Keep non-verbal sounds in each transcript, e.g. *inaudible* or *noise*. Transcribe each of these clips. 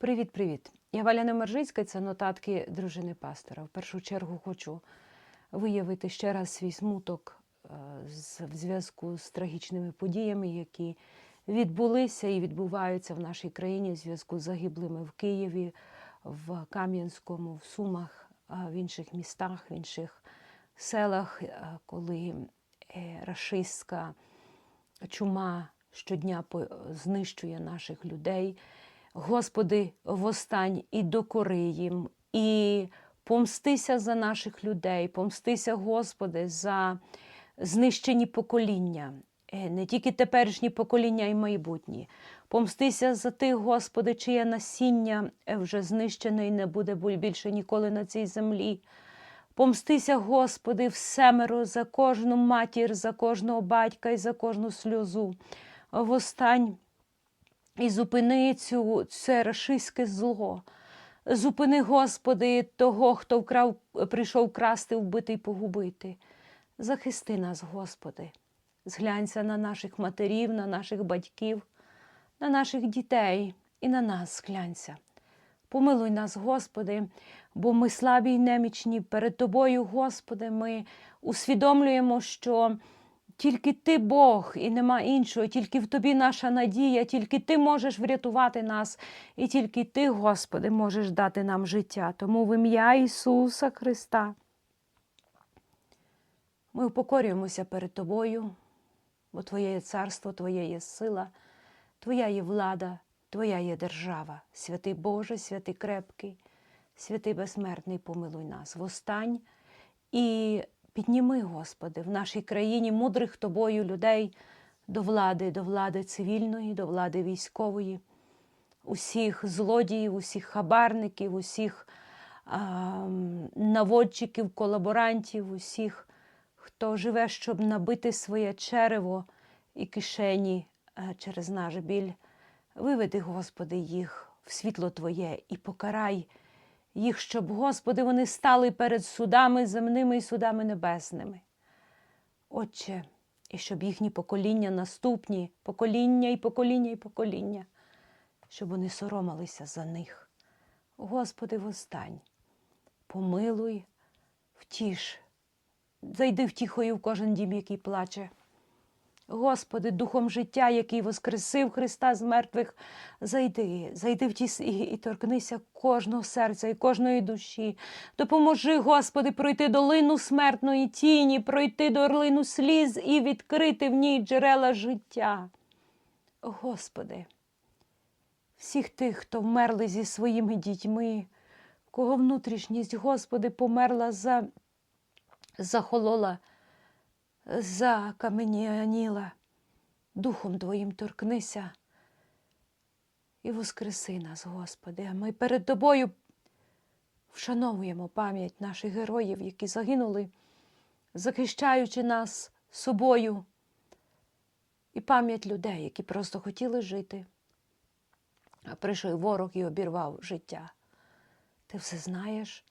Привіт-привіт! Я Валя Немержицька, це нотатки дружини пастора. В першу чергу хочу виявити ще раз свій смуток е, в зв'язку з трагічними подіями, які відбулися і відбуваються в нашій країні в зв'язку з загиблими в Києві, в Кам'янському, в Сумах, в інших містах, в інших селах, е, коли е, рашистська чума щодня знищує наших людей. Господи, восстань і докори їм, і помстися за наших людей, помстися, Господи, за знищені покоління, Е, не тільки теперішні покоління, і майбутні. Помстися за тих, Господи, чиє насіння е, вже знищене і не буде більше ніколи на цій землі. Помстися, Господи, всемеро за кожну матір, за кожного батька і за кожну сльозу. Востань і зупини цю це рашистське зло. Зупини, Господи, того, хто вкрав, прийшов красти, вбити і погубити. Захисти нас, Господи. Зглянься на наших матерів, на наших батьків, на наших дітей і на нас зглянься. Помилуй нас, Господи, бо ми слабі й немічні. Перед Тобою, Господи, ми усвідомлюємо, що тільки Ти Бог і нема іншого, тільки в Тобі наша надія, тільки Ти можеш врятувати нас, і тільки Ти, Господи, можеш дати нам життя. Тому в ім'я Ісуса Христа ми упокорюємося перед Тобою, бо Твоє є царство, Твоє є сила, Твоя є влада, Твоя є держава. Святий Боже, святий крепкий, святий безсмертний, помилуй нас. Востань і підніми, Господи, в нашій країні мудрих Тобою людей до влади, до влади цивільної, до влади військової, усіх злодіїв, усіх хабарників, усіх а, наводчиків, колаборантів, усіх, хто живе, щоб набити своє черево і кишені е, через наш біль. Виведи, Господи, їх в світло Твоє і покарай їх, щоб, Господи, вони стали перед судами земними і судами небесними. Отче, і щоб їхні покоління наступні, покоління і покоління і покоління, щоб вони соромилися за них. Господи, востань, помилуй, втіш, зайди втіхою в кожен дім, який плаче. Господи, духом життя, який воскресив Христа з мертвих, зайди, зайди в ті і, і торкнися кожного серця і кожної душі. Допоможи, Господи, пройти долину смертної тіні, пройти долину сліз і відкрити в ній джерела життя. Господи, всіх тих, хто вмерли зі своїми дітьми, кого внутрішність, Господи, померла за, захолола закаменіла, Духом Твоїм торкнися і воскреси нас, Господи. Ми перед Тобою вшановуємо пам'ять наших героїв, які загинули, захищаючи нас собою, і пам'ять людей, які просто хотіли жити, а прийшов ворог і обірвав життя. Ти все знаєш,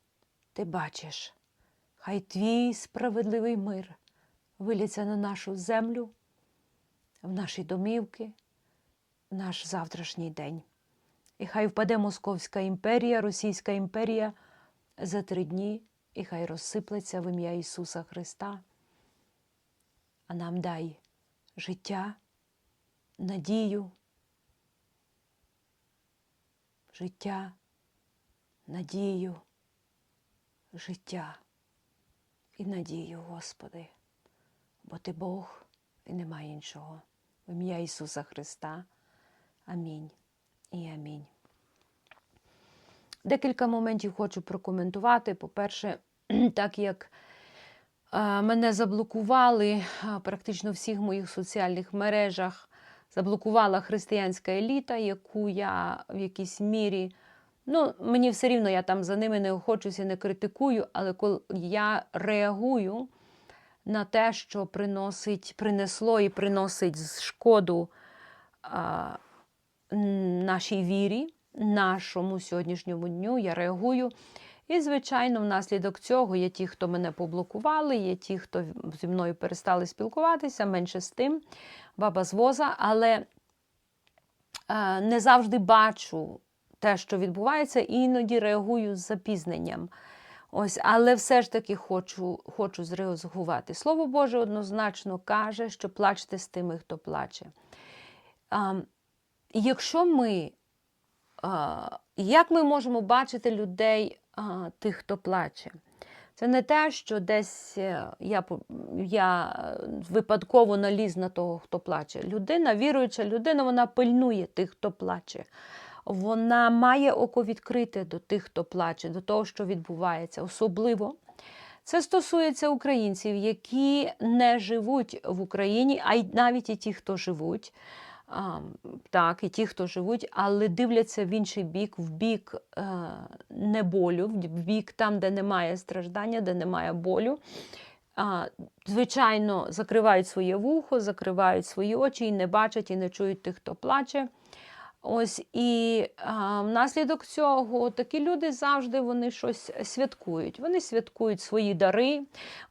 ти бачиш. Хай твій справедливий мир виліться на нашу землю, в наші домівки, в наш завтрашній день. І хай впаде Московська імперія, Російська імперія за три дні, і хай розсиплеться в ім'я Ісуса Христа. А нам дай життя, надію, життя, надію, життя і надію, Господи бо ти Бог і немає іншого. В ім'я Ісуса Христа. Амінь і амінь. Декілька моментів хочу прокоментувати. По-перше, *clears throat* так як е, мене заблокували е, практично всіх моїх соціальних мережах, заблокувала християнська еліта, яку я в якійсь мірі. Ну, мені все рівно, я там за ними не охочусь і не критикую, але коли я реагую на те, що приносить, принесло і приносить шкоду а, нашій вірі, нашому сьогоднішньому дню, я реагую. І, звичайно, внаслідок цього є ті, хто мене поблокували, є ті, хто зі мною перестали спілкуватися, менше з тим, баба з воза, але е, не завжди бачу те, що відбувається, і іноді реагую з запізненням. Ось, але все ж таки хочу, хочу зреагувати. Слово Боже однозначно каже, що плачте з тими, хто плаче. А, якщо ми, а, як ми можемо бачити людей, а, тих, хто плаче? Це не те, що десь е, я, я випадково наліз на того, хто плаче. Людина, віруюча людина, вона пильнує тих, хто плаче. Вона має око відкрите до тих, хто плаче, до того, що відбувається. Особливо це стосується українців, які не живуть в Україні, а й навіть і ті, хто живуть. А, так, і ті, хто живуть, але дивляться в інший бік, в бік е, не болю, в бік там, де немає страждання, де немає болю. А, звичайно, закривають своє вухо, закривають свої очі і не бачать, і не чують тих, хто плаче. Ось і а, внаслідок цього такі люди завжди вони щось святкують. Вони святкують свої дари,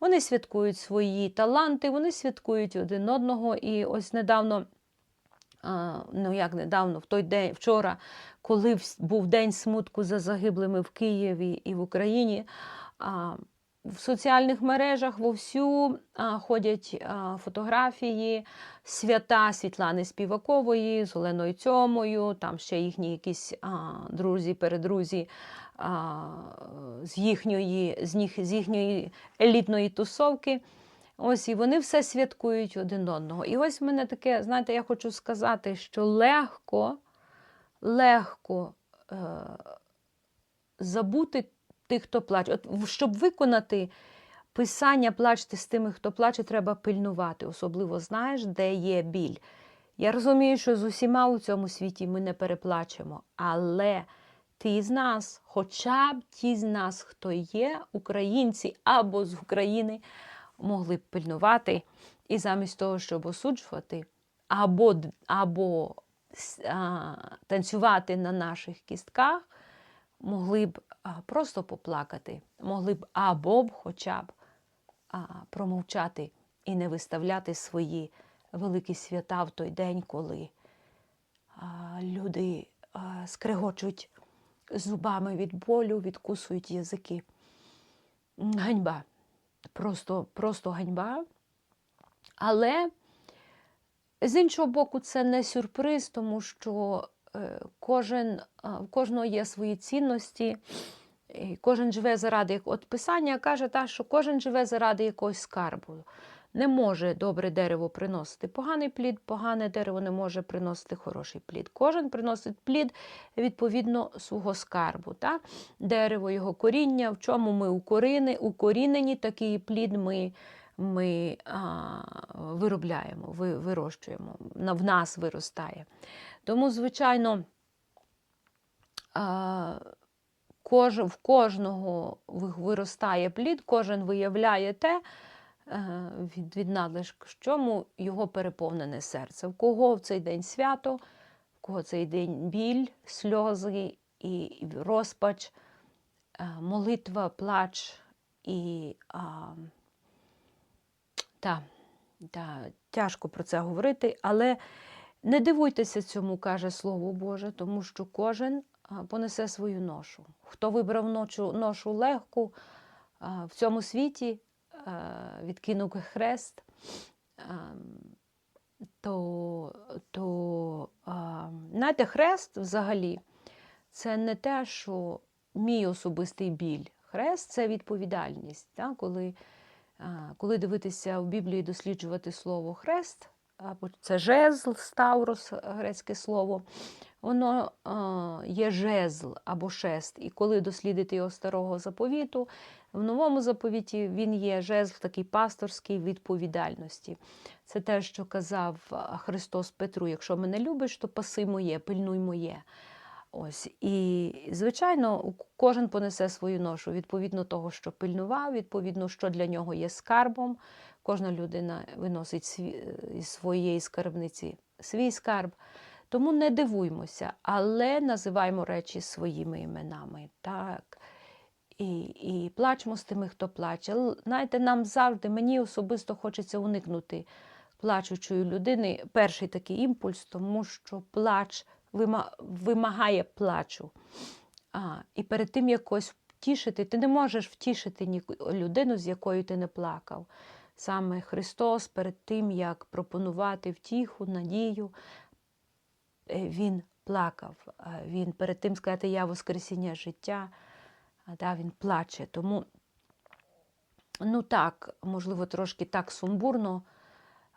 вони святкують свої таланти, вони святкують один одного. І ось недавно, а, ну як недавно, в той день, вчора, коли був день смутку за загиблими в Києві і в Україні. А, в соціальних мережах вовсю ходять фотографії свята Світлани Співакової з Оленою Цьомою, там ще їхні якісь друзі, передрузі з, їхньої, з, їх, з їхньої елітної тусовки. Ось і вони все святкують один одного. І ось в мене таке, знаєте, я хочу сказати, що легко, легко е, забути тих, хто плаче. От, щоб виконати писання плачте з тими, хто плаче, треба пильнувати. Особливо знаєш, де є біль. Я розумію, що з усіма у цьому світі ми не переплачемо, але ті з нас, хоча б ті з нас, хто є українці або з України, могли б пильнувати і замість того, щоб осуджувати, або, або а, танцювати на наших кістках, могли б просто поплакати, могли б або б хоча б промовчати і не виставляти свої великі свята в той день, коли люди скрегочуть зубами від болю, відкусують язики. Ганьба. Просто, просто ганьба. Але з іншого боку, це не сюрприз, тому що е, кожен, в кожного є свої цінності, кожен живе заради От писання каже, та, що кожен живе заради якогось скарбу. Не може добре дерево приносити поганий плід, погане дерево не може приносити хороший плід. Кожен приносить плід відповідно свого скарбу. Та? Дерево, його коріння, в чому ми укоріни, укорінені, такий плід ми, ми а, виробляємо, ви, вирощуємо, в нас виростає. Тому, звичайно, а, кож, в кожного виростає плід, кожен виявляє те е, від, від надлишку, чому його переповнене серце. В кого в цей день свято, в кого цей день біль, сльози і розпач, е, молитва, плач і а, та, та, тяжко про це говорити, але не дивуйтеся цьому, каже Слово Боже, тому що кожен понесе свою ношу. Хто вибрав ношу, ношу легку в цьому світі, відкинув хрест, то, то знаєте, хрест взагалі це не те, що мій особистий біль. Хрест це відповідальність. Та? Коли, коли дивитися в Біблії, досліджувати слово хрест, або це жезл, ставрос, грецьке слово, воно є жезл або шест. І коли дослідити його старого заповіту, в новому заповіті він є жезл такий пасторський відповідальності. Це те, що казав Христос Петру: якщо мене любиш, то паси моє, пильнуй моє. Ось і звичайно, кожен понесе свою ношу відповідно того, що пильнував, відповідно, що для нього є скарбом. Кожна людина виносить сві- із своєї скарбниці свій скарб. Тому не дивуймося, але називаємо речі своїми іменами. Так. І, і плачмо з тими, хто плаче. Знаєте, нам завжди, мені особисто хочеться уникнути плачучої людини. Перший такий імпульс, тому що плач вимагає плачу. А, і перед тим якось втішити, ти не можеш втішити людину, з якою ти не плакав. Саме Христос перед тим, як пропонувати втіху, надію, Він плакав. Е, Він перед тим сказати Я Воскресіння життя, да, він плаче. Тому, ну так, можливо, трошки так сумбурно,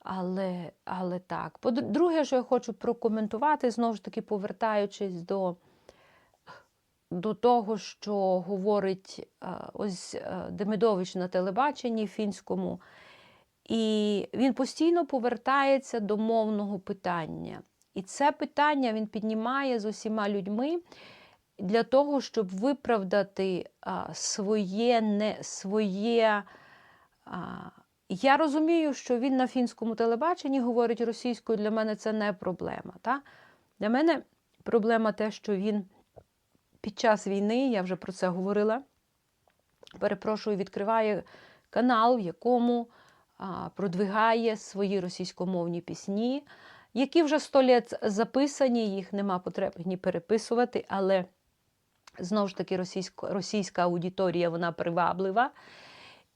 але, але так. По-друге, що я хочу прокоментувати, знову ж таки, повертаючись до, до того, що говорить е, ось е, Демидович на телебаченні фінському. І він постійно повертається до мовного питання. І це питання він піднімає з усіма людьми для того, щоб виправдати а, своє не своє. А, я розумію, що він на фінському телебаченні говорить російською, для мене це не проблема. Та? Для мене проблема те, що він під час війни, я вже про це говорила, перепрошую, відкриває канал, в якому а, продвигає свої російськомовні пісні, які вже сто літ записані, їх нема потреби ні переписувати, але знову ж таки російсько, російська аудиторія вона приваблива.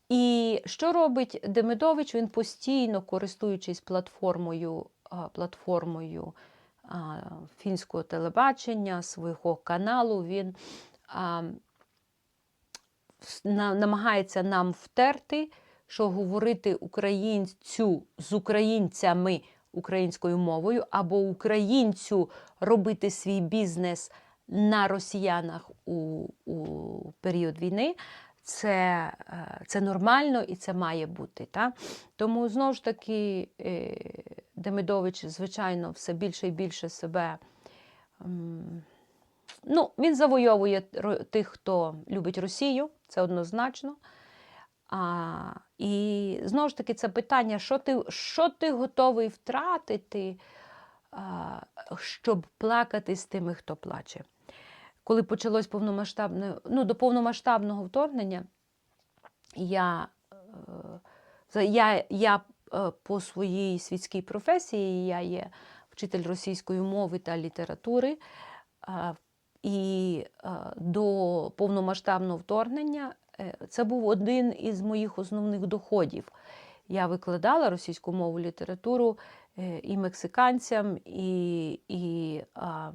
І що робить Демидович? Він постійно, користуючись платформою, платформою фінського телебачення, свого каналу, він намагається нам втерти, що говорити українцю з українцями українською мовою, або українцю робити свій бізнес на росіянах у, у період війни. Це, е, це нормально і це має бути. Та? Тому знову ж таки е, Демидович, звичайно, все більше і більше себе. Ну, він завойовує тих, хто любить Росію, це однозначно. А, і знову ж таки, це питання, що ти, що ти готовий втратити, а, щоб плакати з тими, хто плаче. Коли почалось повномасштабне, ну, до повномасштабного вторгнення, я, е, я, я е, по своїй світській професії я є вчитель російської мови та літератури. І е, до повномасштабного вторгнення це був один із моїх основних доходів. Я викладала російську мову літературу е, і мексиканцям, і, і а,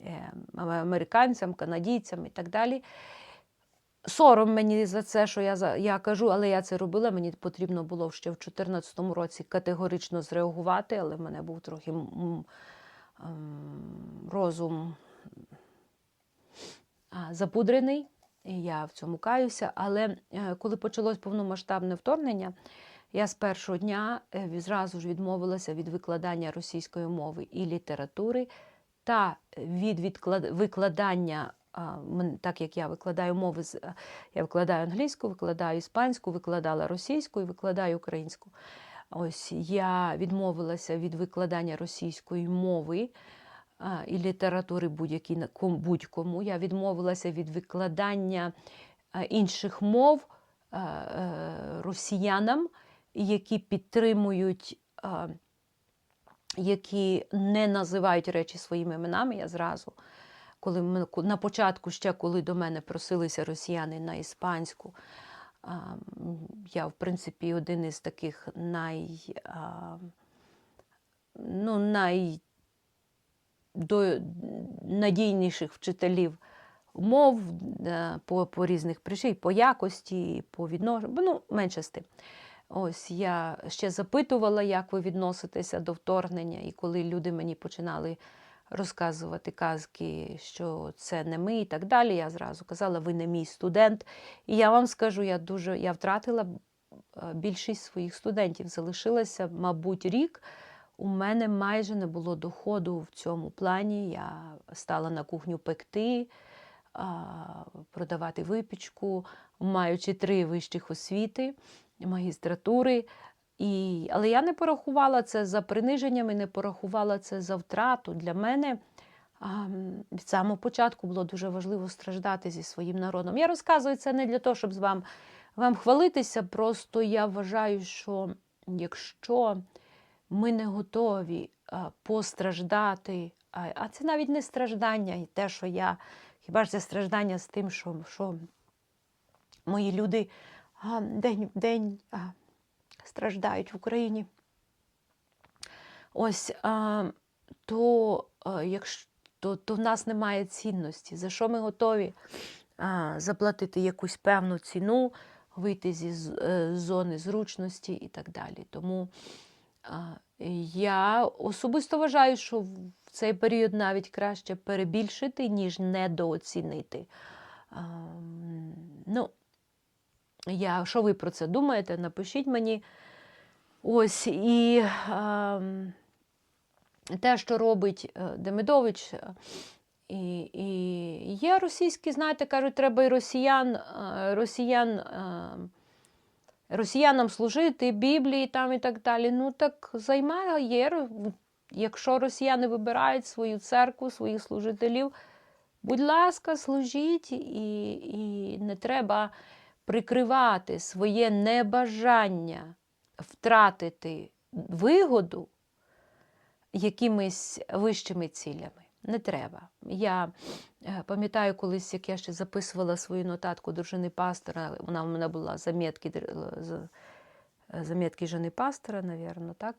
е, американцям, канадійцям і так далі. Сором мені за це, що я, я кажу, але я це робила. Мені потрібно було ще в 2014 році категорично зреагувати, але в мене був трохи ем, розум запудрений, я в цьому каюся. Але е, коли почалось повномасштабне вторгнення, я з першого дня е, зразу ж відмовилася від викладання російської мови і літератури та від викладання, так як я викладаю мови, е, я викладаю англійську, викладаю іспанську, викладала російську і викладаю українську. Ось я відмовилася від викладання російської мови і літератури будь-кому Я відмовилася від викладання інших мов е, росіянам, які підтримують, які не називають речі своїми іменами. Я зразу, коли на початку, ще коли до мене просилися росіяни на іспанську, я, в принципі, один із таких най, ну, най до надійніших вчителів мов е, по, по різних причин, по якості, по відношенню, ну, менше з тим. Ось я ще запитувала, як ви відноситеся до вторгнення, і коли люди мені починали розказувати казки, що це не ми і так далі, я зразу казала, ви не мій студент. І я вам скажу, я дуже я втратила е, більшість своїх студентів. Залишилася, мабуть, рік. У мене майже не було доходу в цьому плані. Я стала на кухню пекти, продавати випічку, маючи три вищих освіти, магістратури. І, але я не порахувала це за приниженням і не порахувала це за втрату. Для мене від самого початку було дуже важливо страждати зі своїм народом. Я розказую це не для того, щоб з вам, вам хвалитися. Просто я вважаю, що якщо ми не готові постраждати А, це навіть не страждання, і те, що я. Хіба ж це страждання з тим, що, що мої люди день в день страждають в Україні. Ось то, а, якщо, то, то в нас немає цінності, за що ми готові а, заплатити якусь певну ціну, вийти зі з- е, зони зручності і так далі. Тому я особисто вважаю, що в цей період навіть краще перебільшити, ніж недооцінити. Ну, я, що ви про це думаєте? Напишіть мені. Ось і ем, те, що робить е, Демидович, е, і, і є російські, знаєте, кажуть, треба і росіян, е, росіян, росіянам служити, Біблії там і так далі. Ну так займає, якщо росіяни вибирають свою церкву, своїх служителів, будь ласка, служіть, і, і не треба прикривати своє небажання втратити вигоду якимись вищими цілями. Не треба. Я е, пам'ятаю колись, як я ще записувала свою нотатку дружини пастора, вона в мене була замітки, др- е, замітки жени пастора, навірно, так?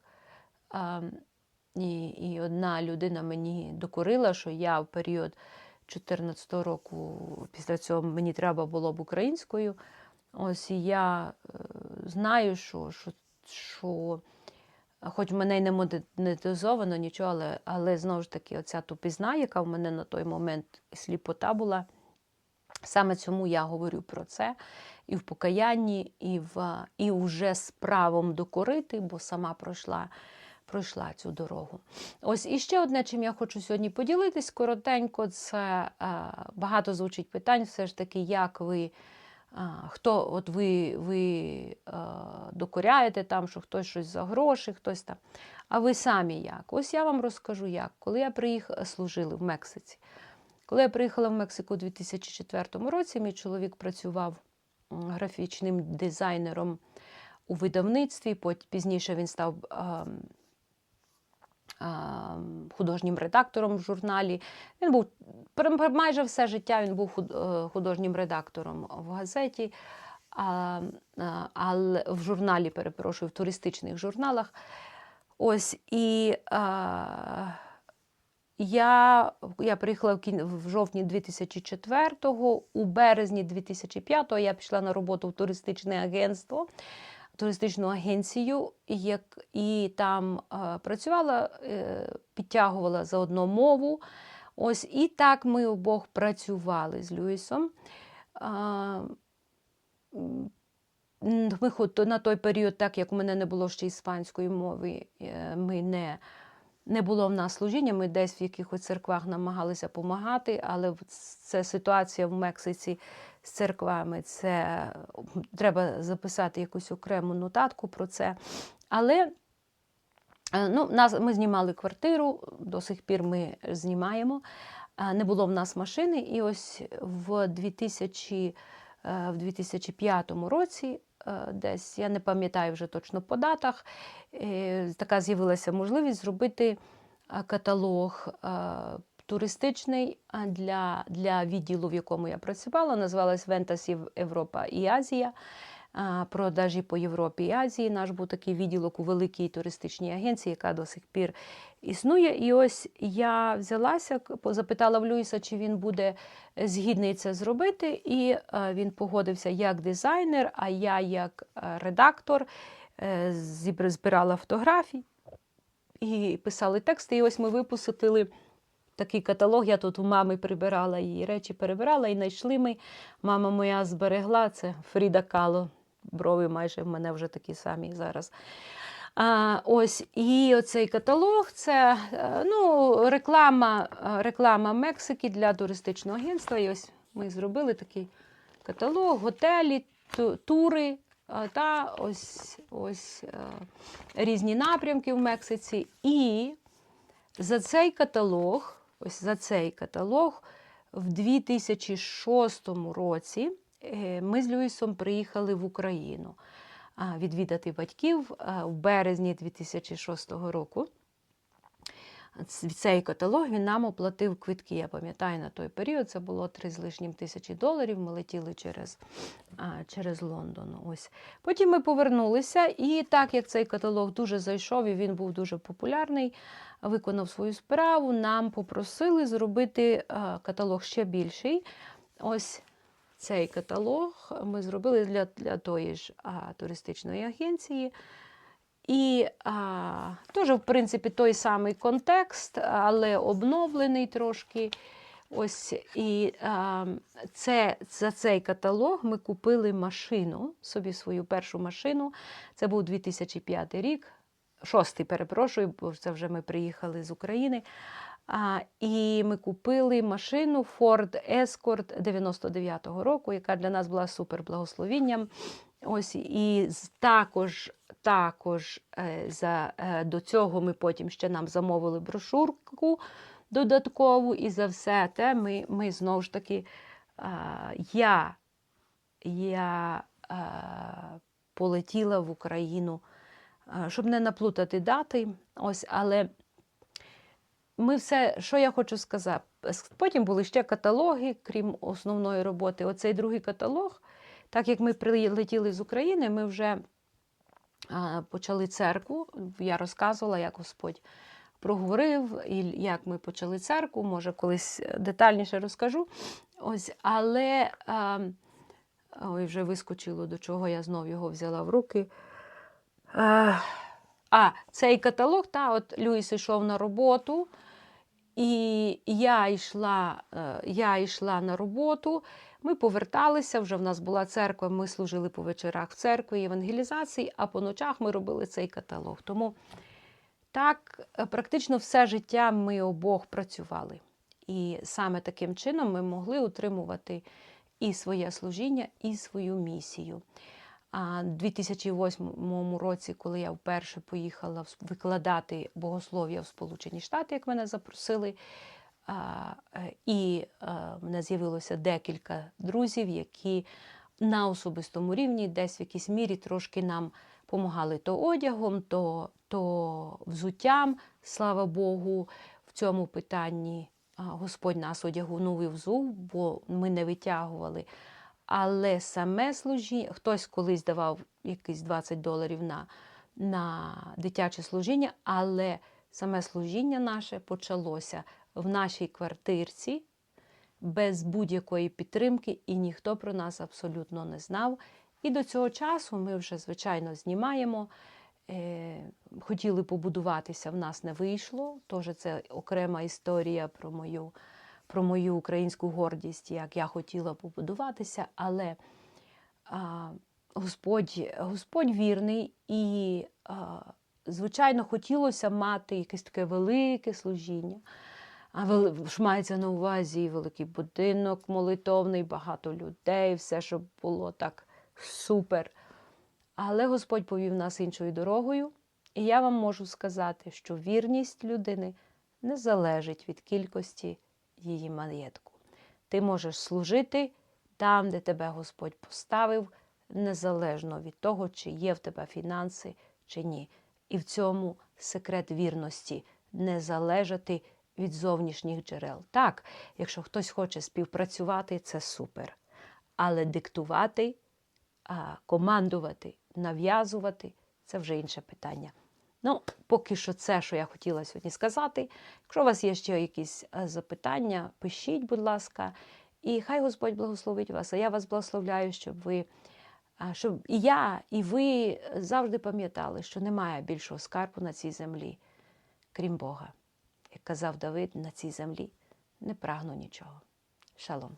І, і одна людина мені докорила, що я в період 14-го року, після цього мені треба було б українською. Ось і я е, знаю, що, що, що хоч в мене й не монетизовано нічого, але, але знову ж таки, оця тупізна, яка в мене на той момент сліпота була, саме цьому я говорю про це і в покаянні, і, в, і вже з правом докорити, бо сама пройшла. Пройшла цю дорогу. Ось і ще одне, чим я хочу сьогодні поділитись коротенько. Це е, багато звучить питань, все ж таки, як ви хто от ви, ви е, докоряєте там, що хтось щось за гроші, хтось там. А ви самі як? Ось я вам розкажу як. Коли я приїхала, служили в Мексиці. Коли я приїхала в Мексику у 2004 році, мій чоловік працював графічним дизайнером у видавництві, пізніше він став художнім редактором в журналі. Він був майже все життя він був е, художнім редактором в газеті, а, а, але в журналі, перепрошую, в туристичних журналах. Ось і а, я, я приїхала в, кін... в жовтні 2004-го, у березні 2005-го я пішла на роботу в туристичне агентство, туристичну агенцію, як, і там е, працювала, е, підтягувала заодно мову. Ось і так ми обох працювали з Люїсом. Ми на той період, так як у мене не було ще іспанської мови, е, ми не, не було в нас служіння, ми десь в якихось церквах намагалися допомагати, але це ситуація в Мексиці з церквами, це треба записати якусь окрему нотатку про це. Але Ну, нас, ми знімали квартиру, до сих пір ми знімаємо. Е, Не було в нас машини, і ось в, 2000, е, в 2005 році, е, десь, я не пам'ятаю вже точно по датах, е, така з'явилася можливість зробити е, каталог е, туристичний е, для, для відділу, в якому я працювала. Називалась Вентасів Європа і Азія продажі по Європі і Азії. Наш був такий відділок у великій туристичній агенції, яка до сих пір існує. І ось я взялася, запитала в Люїса, чи він буде згідний це зробити. І е, він погодився як дизайнер, а я як е, редактор е, збирала фотографії і писали тексти. І ось ми випустили. Такий каталог, я тут у мами прибирала її речі, перебирала і знайшли ми. Мама моя зберегла це Фріда Кало. Брови майже в мене вже такі самі зараз. А, ось, і оцей каталог це е, ну, реклама, е, реклама Мексики для туристичного агентства. І ось ми зробили такий каталог, готелі, тури та ось, ось е, різні напрямки в Мексиці. І за цей каталог, ось за цей каталог, в 2006 році ми з Люїсом приїхали в Україну відвідати батьків в березні 2006 року. цей каталог він нам оплатив квитки. Я пам'ятаю на той період. Це було три з лишнім тисячі доларів. Ми летіли через, через Лондон. Ось. Потім ми повернулися, і так як цей каталог дуже зайшов і він був дуже популярний, виконав свою справу, нам попросили зробити каталог ще більший. Ось цей каталог ми зробили для, для тої ж а, туристичної агенції. І а, теж, в принципі, той самий контекст, але обновлений трошки. Ось і а, це, за цей каталог ми купили машину, собі свою першу машину. Це був 2005 рік, шостий, перепрошую, бо це вже ми приїхали з України. І ми купили машину Ford Escort 99-го року, яка для нас була супер благословінням. Ось і також, також е, за, е, до цього ми потім ще нам замовили брошурку додаткову, і за все те ми, ми знову ж таки, я, я е, полетіла в Україну, щоб не наплутати дати. Ось, але ми все, що я хочу сказати, потім були ще каталоги, крім основної роботи. Оцей другий каталог, так як ми прилетіли з України, ми вже почали церкву. Я розказувала, як Господь проговорив, і як ми почали церкву. Може, колись детальніше розкажу. Ось, але ой, вже вискочило, до чого я знов його взяла в руки. А, цей каталог, та, от Люїс йшов на роботу, і я йшла, е, я йшла на роботу. Ми поверталися, вже в нас була церква, ми служили по вечорах в церкві евангелізації, а по ночах ми робили цей каталог. Тому так, е, практично все життя ми обох працювали. І саме таким чином ми могли утримувати і своє служіння, і свою місію. А в 2008 році, коли я вперше поїхала викладати богослов'я в Сполучені Штати, як мене запросили, е, і е, в мене з'явилося декілька друзів, які на особистому рівні, десь в якійсь мірі трошки нам допомагали то одягом, то, то взуттям. Слава Богу, в цьому питанні Господь нас одягнув і взув, бо ми не витягували. Але саме служіння, хтось колись давав якісь 20 доларів на, на дитяче служіння, але саме служіння наше почалося в нашій квартирці без будь-якої підтримки, і ніхто про нас абсолютно не знав. І до цього часу ми вже, звичайно, знімаємо. Е, хотіли побудуватися, в нас не вийшло. Тож це окрема історія про мою, про мою українську гордість, як я хотіла побудуватися, але а, Господь, Господь вірний, і, а, звичайно, хотілося мати якесь таке велике служіння. А мається на увазі великий будинок молитовний, багато людей, все, щоб було так супер. Але Господь повів нас іншою дорогою, і я вам можу сказати, що вірність людини не залежить від кількості її маєтку. Ти можеш служити там, де тебе Господь поставив, незалежно від того, чи є в тебе фінанси, чи ні. І в цьому секрет вірності не залежати від зовнішніх джерел. Так, якщо хтось хоче співпрацювати, це супер. Але диктувати, командувати, нав'язувати це вже інше питання. Ну, поки що це, що я хотіла сьогодні сказати. Якщо у вас є ще якісь е, запитання, пишіть, будь ласка, і хай Господь благословить вас. А я вас благословляю, щоб ви, щоб і я, і ви завжди пам'ятали, що немає більшого скарбу на цій землі, крім Бога. Як казав Давид, на цій землі не прагну нічого. Шалом.